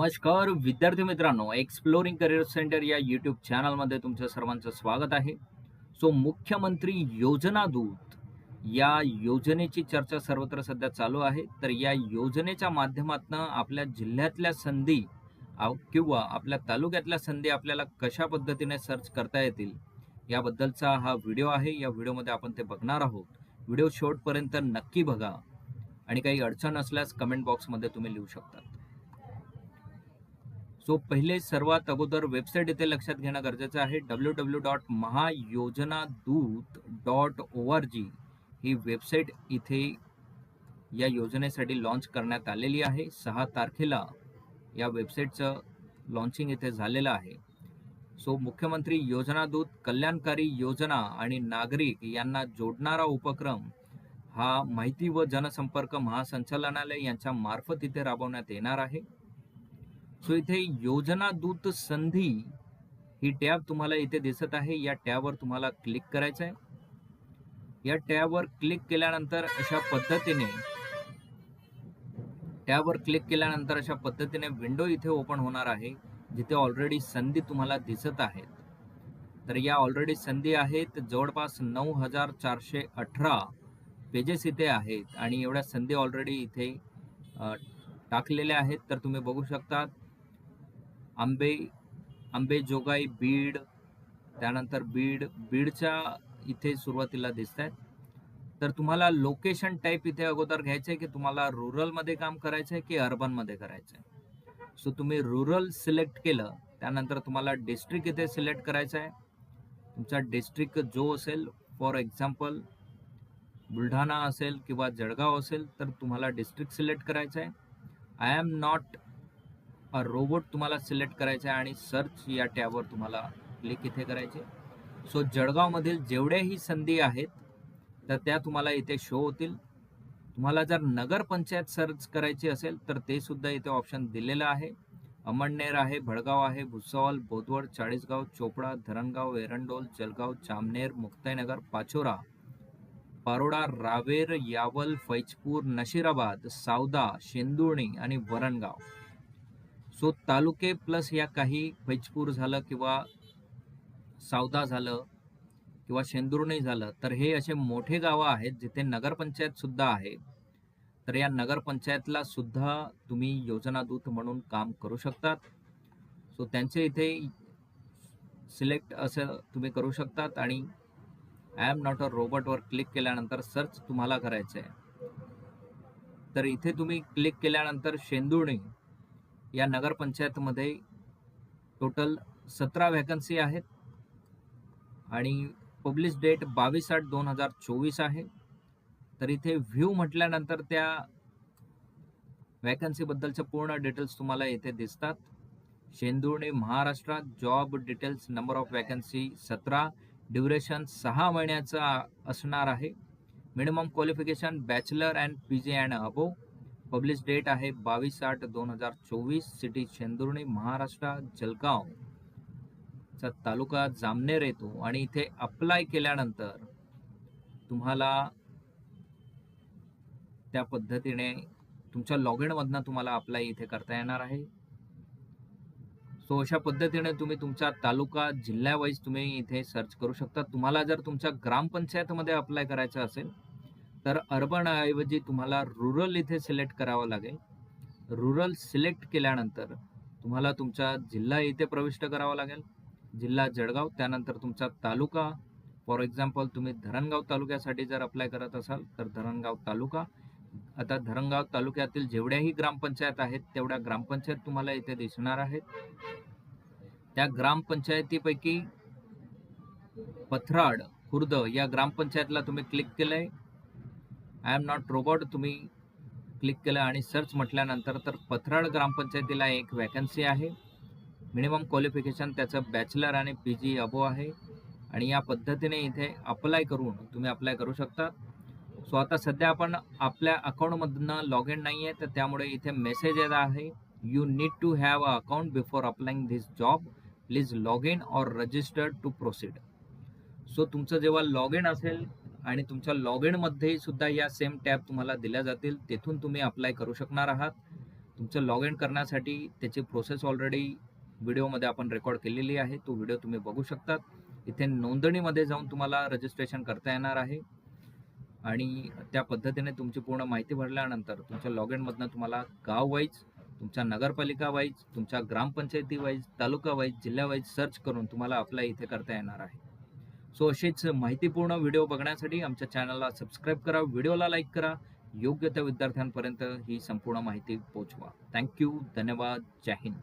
नमस्कार विद्यार्थी मित्रांनो एक्सप्लोरिंग करिअर सेंटर या यूट्यूब चॅनलमध्ये तुमचं सर्वांचं स्वागत आहे. सो मुख्यमंत्री योजना दूत या योजनेची चर्चा सर्वत्र सध्या चालू आहे. तर या योजनेच्या माध्यमातून आपल्या जिल्ह्यातल्या संधी किंवा आपल्या तालुक्यातल्या संधी आपल्याला कशा पद्धतीने सर्च करता येतील याबद्दलचा हा व्हिडिओ आहे. या व्हिडिओमध्ये आपण ते बघणार आहोत. व्हिडिओ शेवटपर्यंत नक्की बघा. आणि काही अडचण असल्यास कमेंट बॉक्समध्ये तुम्ही लिहू शकता. सो पहिले सर्वात अगोदर वेबसाईट इथे लक्षात घेणं गरजेचं आहे. W W dot Mahayojana Doot dot O R G ही वेबसाईट इथे या योजनेसाठी लॉन्च करण्यात आलेली आहे. सहा तारखेला या वेबसाईटचं लॉन्चिंग इथे झालेलं आहे. सो मुख्यमंत्री योजनादूत कल्याणकारी योजना आणि नागरिक यांना जोडणारा उपक्रम हा माहिती व जनसंपर्क महासंचालनालय यांच्या मार्फत इथे राबवण्यात येणार आहे. सो इथे योजना दूत संधी ही टॅब तुम्हाला इथे दिसत आहे. या टॅबवर तुम्हाला क्लिक करायचं आहे या टॅबवर क्लिक केल्यानंतर अशा पद्धतीने टॅबवर क्लिक केल्यानंतर अशा पद्धतीने विंडो इथे ओपन होणार आहे जिथे ऑलरेडी संधी तुम्हाला दिसत आहेत. तर या ऑलरेडी संधी आहेत. जवळपास नऊ हजार चारशे अठरा पेजेस इथे आहेत आणि एवढ्या संधी ऑलरेडी इथे टाकलेल्या आहेत. तर तुम्ही बघू शकता आंबे आंबेजोगाई बीड त्यानंतर बीड बीडच्या इथे सुरुवातीला दिसत आहेत तर तुम्हाला लोकेशन टाईप इथे अगोदर घ्यायचं आहे की तुम्हाला रुरलमध्ये काम करायचं आहे की अर्बनमध्ये करायचं आहे सो तुम्ही रुरल सिलेक्ट केलं त्यानंतर तुम्हाला डिस्ट्रिक्ट इथे सिलेक्ट करायचं आहे तुमचा डिस्ट्रिक्ट जो असेल फॉर एक्झाम्पल बुलढाणा असेल किंवा जळगाव असेल तर तुम्हाला डिस्ट्रिक्ट सिलेक्ट करायचं आहे आय एम नॉट रोबोट तुम्हाला सिलेक्ट करायचं आहे आणि सर्च या टॅबवर तुम्हाला क्लिक इथे करायचे. सो जळगावमधील जेवढ्याही संधी आहेत तर त्या तुम्हाला इथे शो होतील. तुम्हाला जर नगरपंचायत सर्च करायची असेल तर ते सुद्धा इथे ऑप्शन दिलेलं आहे. अमळनेर आहे भडगाव आहे भुसावल बोदवड चाळीसगाव चोपडा धरणगाव एरंडोल जलगाव जामनेर मुक्ताईनगर पाचोरा पारोडा रावेर यावल फैजपूर नशिराबाद सावदा शेंदुर्णी आणि वरणगाव. सो तालुके प्लस या काही फैजपूर झालं किंवा सावदा झालं किंवा शेंदुर्णी झालं तर हे असे मोठे गावं आहेत जिथे नगरपंचायत सुद्धा आहे. तर या नगरपंचायतला सुद्धा तुम्ही योजनादूत म्हणून काम करू शकतात. सो त्यांचे इथे सिलेक्ट असं तुम्ही करू शकतात आणि आय एम नॉट अ रोबोटवर क्लिक केल्यानंतर सर्च तुम्हाला करायचं आहे तर इथे तुम्ही क्लिक केल्यानंतर शेंदुर्णी या नगरपंचायतमध्ये टोटल सतरा व्हॅकन्सी आहेत. आणि पब्लिश डेट बावीस आठ दोन हजार चोवीस आहे. तर इथे व्ह्यू म्हटल्यानंतर त्या वॅकन्सीबद्दलच्या पूर्ण डिटेल्स तुम्हाला येथे दिसतात. शेंदुर्णे महाराष्ट्रात job details number of vacancy सतरा ड्युरेशन सहा महिन्याचा असणार आहे. Minimum qualification bachelor and P G and above publish date आहे बावीस आठ दोन हजार चोवीस सिटी चेंदुर्णी महाराष्ट्र जलगाव चा तालुका जामनेर येतो. आणि इथे अप्लाय केल्यानंतर तुम्हाला त्या पद्धतीने तुमच्या लॉग इनमधनं तुम्हाला अप्लाय इथे करता येणार आहे. सो अशा पद्धतीने तुम्ही तुमचा तालुका जिल्ह्यावाईज तुम्ही इथे सर्च करू शकता. तुम्हाला जर तुमच्या ग्रामपंचायतमध्ये अप्लाय करायचं असेल तर अर्बन ऐवजी तुम्हाला रुरल इथे सिलेक्ट करावं लागेल. रुरल सिलेक्ट केल्यानंतर तुम्हाला तुमचा जिल्हा इथे प्रविष्ट करावा लागेल. जिल्हा जळगाव त्यानंतर तुमचा तालुका. फॉर एक्झाम्पल तुम्ही धरणगाव तालुक्यासाठी जर अप्लाय करत असाल तर धरणगाव तालुका. आता धरणगाव तालुक्यातील जेवढ्याही ग्रामपंचायत आहेत तेवढ्या ग्रामपंचायत तुम्हाला इथे दिसणार आहेत. त्या ग्रामपंचायतीपैकी पथराड खुर्द या ग्रामपंचायतला तुम्ही क्लिक केलंय. I am not robot. तुम्ही क्लिक केलं आणि सर्च म्हटल्यानंतर तर पथराड ग्रामपंचायतीला एक वॅकन्सी आहे. मिनिमम क्वालिफिकेशन त्याचं बॅचलर आणि पी जी अबो आहे. आणि या पद्धतीने इथे अप्लाय करून तुम्ही अप्लाय करू शकता. सो आता सध्या आपण आपल्या अकाउंटमधनं लॉग इन नाही आहे तर त्यामुळे इथे मेसेज येत आहे. You need to have a account before applying this job please log in or registered to proceed so तुमचं जेव्हा लॉग इन असेल आणि तुमच्या लॉग इनमध्ये सुद्धा या सेम टॅब तुम्हाला दिल्या जातील. तेथून तुम्ही अप्लाय करू शकणार आहात. तुमचं लॉग इन करण्यासाठी त्याची प्रोसेस ऑलरेडी व्हिडिओमध्ये आपण रेकॉर्ड केलेली आहे. तो व्हिडिओ तुम्ही बघू शकतात. इथे नोंदणीमध्ये जाऊन तुम्हाला रजिस्ट्रेशन करता येणार आहे. आणि त्या पद्धतीने तुमची पूर्ण माहिती भरल्यानंतर तुमच्या लॉग इनमधनं तुम्हाला गाव वाईज तुमच्या नगरपालिका वाईज तुमच्या ग्रामपंचायती वाईज तालुका वाईज जिल्हा वाईज सर्च करून तुम्हाला अप्लाय इथे करता येणार आहे. सो अशीच माहितीपूर्ण व्हिडिओ बघण्यासाठी आमच्या चॅनलला सबस्क्राईब करा व्हिडिओला लाईक करा. योग्य त्या विद्यार्थ्यांपर्यंत ही संपूर्ण माहिती पोहोचवा. थँक्यू धन्यवाद. जय हिंद.